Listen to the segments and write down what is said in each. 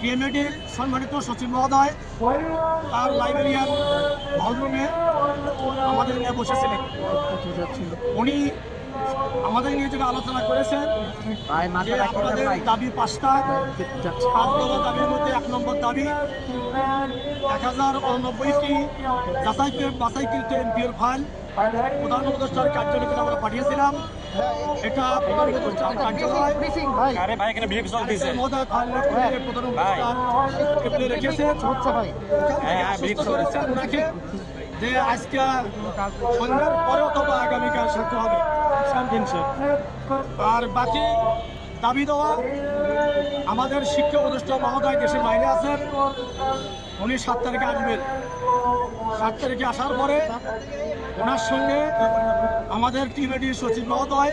পিএমএডির সম্মানিত সচিব মহোদয় তার লাইব্রেরিয়ান হলরুমে আমাদের নিয়ে বসেছিলেন উনি আমাদের নিয়ে যেটা আলোচনা করেছেন যে আপনাদের দাবি পাঁচটা পাঁচ নম্বর দাবির মধ্যে এক নম্বর দাবি এক হাজার উননব্বইটি যাচাইকৃত বাছাইকৃত এমপিএর ফাইল প্রধান উপদেষ্টার কার্যালয়কে আমরা পাঠিয়েছিলাম। এটা আরে ভাই এখানে ভিড় চলতেছে মহোদয় ফাইল করে প্রধান উপদেষ্টা টেবিলে রেখেছে হ্যাঁ হ্যাঁ ভিড় চলতেছে ওনাকে যে আজকে সন্ধ্যার পরে অথবা আগামীকাল সাথে হবে। দিনছে আর বাকি দাবি দেওয়া আমাদের শিক্ষা প্রতিষ্ঠান মহোদয় দেশের বাইরে আছেন। উনি সাত তারিখে আসবেন। সাত তারিখে আসার পরে ওনার সঙ্গে আমাদের টিমেডির সচিব মহোদয়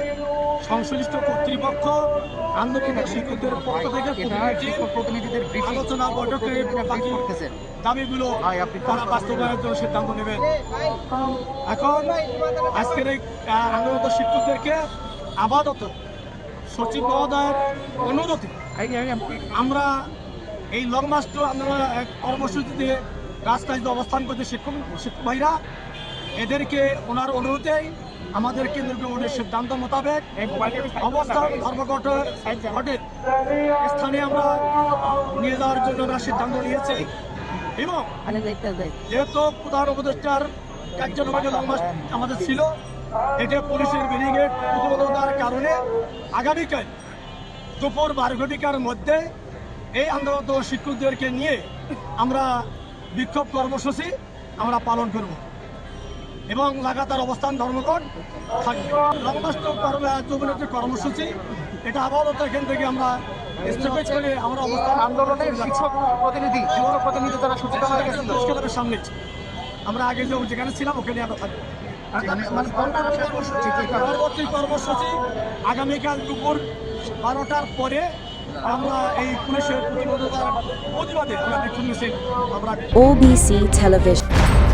সংশ্লিষ্ট কর্তৃপক্ষ আন্দোলনের শিক্ষকদের পক্ষ থেকে প্রতিনিধি প্রতিনিধিদের আলোচনা বৈঠকে দাবিগুলো আপনি তারা বাস্তবায়নের জন্য সিদ্ধান্ত নেবেন। এখন আজকের এই আহ, আন্দোলনত শিক্ষকদেরকে আপাতত সচিব মহোদয়ের অনুরোধে আমরা এই লং মাস টু আন্দোলন এক কর্মসূচিতে রাস্তায় অবস্থান করছে শিক্ষক শিক্ষক ভাইরা এদেরকে ওনার অনুরোধেই আমাদের কেন্দ্রীয় কমিটির সিদ্ধান্ত মোতাবেক অবস্থান ধর্মঘট ঘটে স্থানে আমরা নিয়ে যাওয়ার জন্য আমরা সিদ্ধান্ত নিয়েছি। এবং যেহেতু প্রধান উপদেষ্টার লম্বা আমাদের ছিল এটা পুলিশের ব্যারিগেড কারণে আগামীকাল দুপুর বারো ঘটিকার মধ্যে এই আন্দোলনত শিক্ষকদেরকে নিয়ে আমরা বিক্ষোভ কর্মসূচি আমরা পালন করব। এবং লাগাতার অবস্থান ধর্মঘট থাকবে। যুবনের কর্মসূচি এটা আপাতত এখান থেকে আমরা করে আমরা অবস্থান আন্দোলনের শিক্ষক প্রতিনিধি শিক্ষক প্রতিনিধি সচেতন হয়ে সামনে। আমরা আগে যে যেখানে ছিলাম ওখানে আমরা থাকব। মানে পরবর্তী কর্মসূচি পরবর্তী কর্মসূচি আগামীকাল দুপুর বারোটার পরে আমরা এই পুলিশের OBC Television.